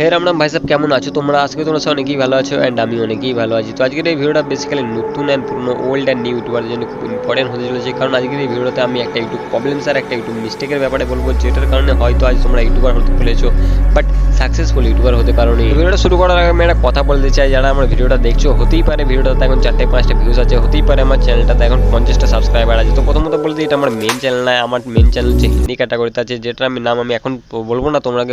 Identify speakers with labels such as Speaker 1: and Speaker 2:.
Speaker 1: হে রামরাম ভাই সাহেব কেমন আছো? তোমরা আজকে তোমরা সব অনেকেই ভালো আছো অ্যান্ড আমি অনেকেই ভালো আছি। তো আজকের এই ভিডিওটা বেসিক্যালি নতুন অ্যান্ড পুরনো ওল্ড অ্যান্ড নিউ ইউটিউবার জন্য খুব ইম্পর্টেন্ট হতে চলেছে। কারণ আজকের এই ভিডিওতে আমি একটা ইউটিউব প্রবলেমস আর একটা ইউটিউব মিস্টেকের ব্যাপারে বলব, যেটার কারণে হয়তো আজ তোমরা ইউটিউবার হতে চলেছো বাট সাকসেসফুল ইউটিউবার হতে পারোনি। ভিডিওটা শুরু করার আগে আমি একটা কথা বলতে চাই, যারা আমার ভিডিওটা দেখছ, হতেই পারে ভিডিওটাতে এখন চারটে, পাঁচটা ভিউজ আছে, হতেই পারে আমার চ্যানেলটাতে এখন পঞ্চাশটা সাবস্ক্রাইবার আছে। তো প্রথমত বলতে এটা আমার মেন চ্যানেল নয়, আমার মেন চ্যানেল হচ্ছে হিন্দি ক্যাটাগরিতে আছে, যেটার আমি নাম আমি এখন বলব না, তোমরা